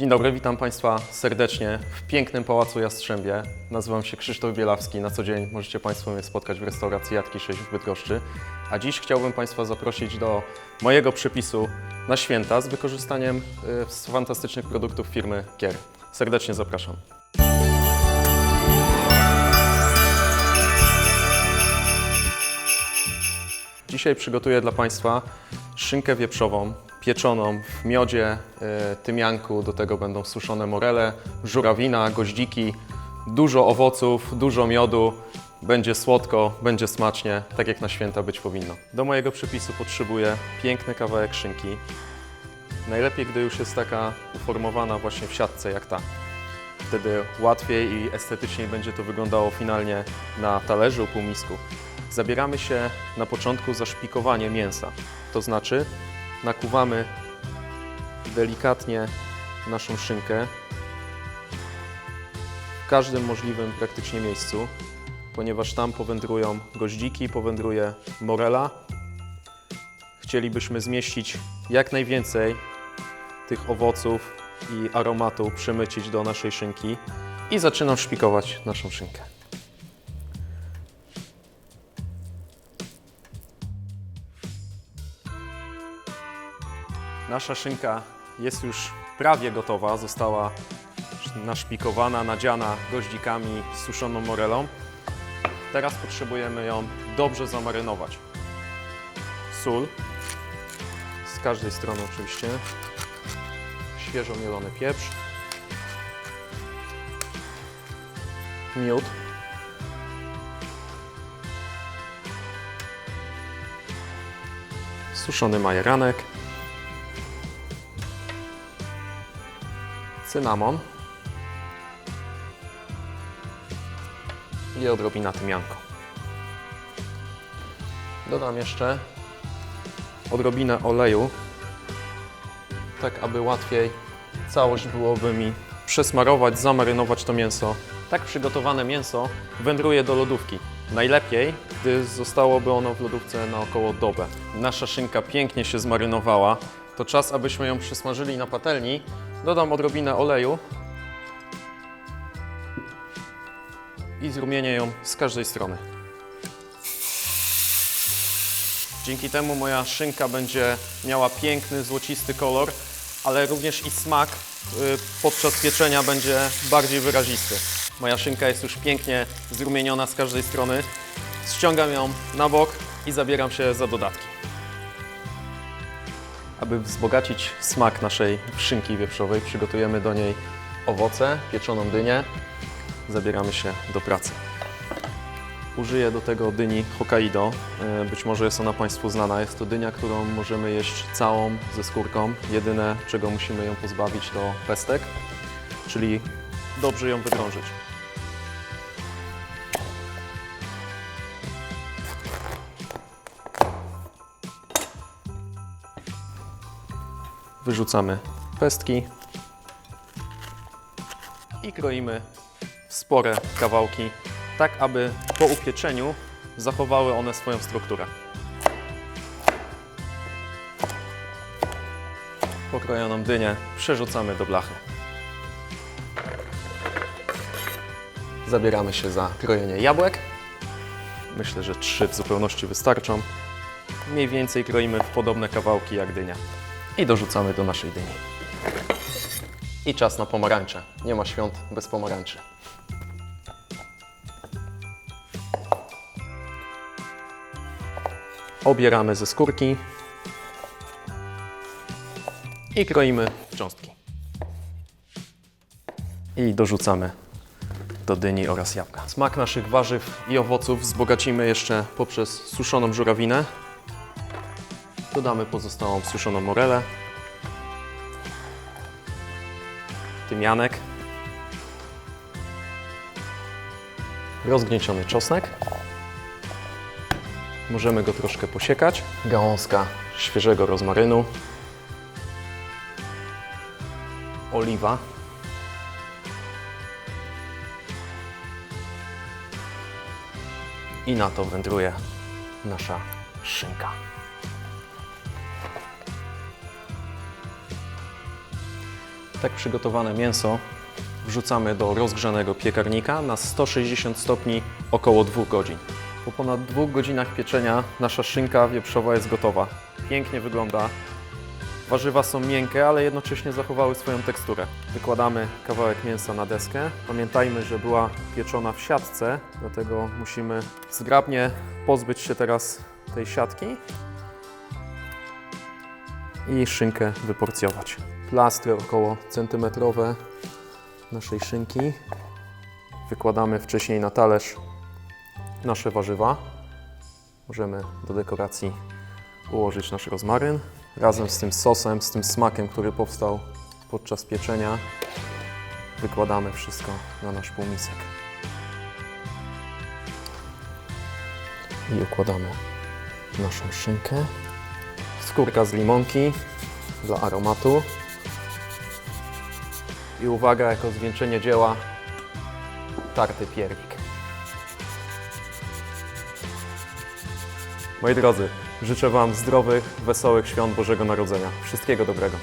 Dzień dobry, witam Państwa serdecznie w pięknym Pałacu Jastrzębie. Nazywam się Krzysztof Bielawski. Na co dzień możecie Państwo mnie spotkać w restauracji Jatki 6 w Bydgoszczy. A dziś chciałbym Państwa zaprosić do mojego przepisu na święta z wykorzystaniem y, fantastycznych produktów firmy Kier. Serdecznie zapraszam. Dzisiaj przygotuję dla Państwa szynkę wieprzową, pieczoną w miodzie, y, tymianku. Do tego będą suszone morele, żurawina, goździki, dużo owoców, dużo miodu. Będzie słodko, będzie smacznie, tak jak na święta być powinno. Do mojego przepisu potrzebuję piękny kawałek szynki. Najlepiej, gdy już jest taka uformowana właśnie w siatce jak ta. Wtedy łatwiej i estetyczniej będzie to wyglądało finalnie na talerzu, półmisku. Zabieramy się na początku za szpikowanie mięsa. To znaczy nakuwamy delikatnie naszą szynkę w każdym możliwym praktycznie miejscu, ponieważ tam powędrują goździki, powędruje morela. Chcielibyśmy zmieścić jak najwięcej tych owoców i aromatu przemycić do naszej szynki i zaczynam szpikować naszą szynkę. Nasza szynka jest już prawie gotowa, została naszpikowana, nadziana goździkami z suszoną morelą. Teraz potrzebujemy ją dobrze zamarynować. Sól, z każdej strony oczywiście, świeżo mielony pieprz, miód, suszony majeranek, cynamon i odrobina tymianko. Dodam jeszcze odrobinę oleju, tak aby łatwiej całość byłoby mi przesmarować, zamarynować to mięso. Tak przygotowane mięso wędruje do lodówki. Najlepiej, gdy zostałoby ono w lodówce na około dobę. Nasza szynka pięknie się zmarynowała. To czas, abyśmy ją przysmażyli na patelni. Dodam odrobinę oleju i zrumienię ją z każdej strony. Dzięki temu moja szynka będzie miała piękny, złocisty kolor, ale również i smak y, podczas pieczenia będzie bardziej wyrazisty. Moja szynka jest już pięknie zrumieniona z każdej strony. Ściągam ją na bok i zabieram się za dodatki. Aby wzbogacić smak naszej szynki wieprzowej, przygotujemy do niej owoce, pieczoną dynię. Zabieramy się do pracy. Użyję do tego dyni Hokkaido. E, Być może jest ona Państwu znana. Jest to dynia, którą możemy jeść całą ze skórką. Jedyne, czego musimy ją pozbawić, to pestek, czyli dobrze ją wydrążyć. Wyrzucamy pestki i kroimy w spore kawałki, tak aby po upieczeniu zachowały one swoją strukturę. Pokrojoną dynię przerzucamy do blachy. Zabieramy się za krojenie jabłek. Myślę, że trzy w zupełności wystarczą. Mniej więcej kroimy w podobne kawałki jak dynia. I dorzucamy do naszej dyni. I czas na pomarańcze. Nie ma świąt bez pomarańczy. Obieramy ze skórki i kroimy w cząstki. I dorzucamy do dyni oraz jabłka. Smak naszych warzyw i owoców wzbogacimy jeszcze poprzez suszoną żurawinę. Dodamy pozostałą suszoną morelę, tymianek, rozgnieciony czosnek. Możemy go troszkę posiekać. Gałązka świeżego rozmarynu, oliwa, i na to wędruje nasza szynka. Tak przygotowane mięso wrzucamy do rozgrzanego piekarnika na 160 stopni około 2 godzin. Po ponad dwóch godzinach pieczenia nasza szynka wieprzowa jest gotowa. Pięknie wygląda. Warzywa są miękkie, ale jednocześnie zachowały swoją teksturę. Wykładamy kawałek mięsa na deskę. Pamiętajmy, że była pieczona w siatce, dlatego musimy zgrabnie pozbyć się teraz tej siatki i szynkę wyporcjować. Plastry około centymetrowe naszej szynki. Wykładamy wcześniej na talerz nasze warzywa. Możemy do dekoracji ułożyć nasz rozmaryn razem z tym sosem, z tym smakiem, który powstał podczas pieczenia. Wykładamy wszystko na nasz półmisek. I układamy naszą szynkę. Skórka z limonki dla aromatu. I uwaga, jako zwieńczenie dzieła, tarty piernik. Moi drodzy, życzę Wam zdrowych, wesołych świąt Bożego Narodzenia. Wszystkiego dobrego.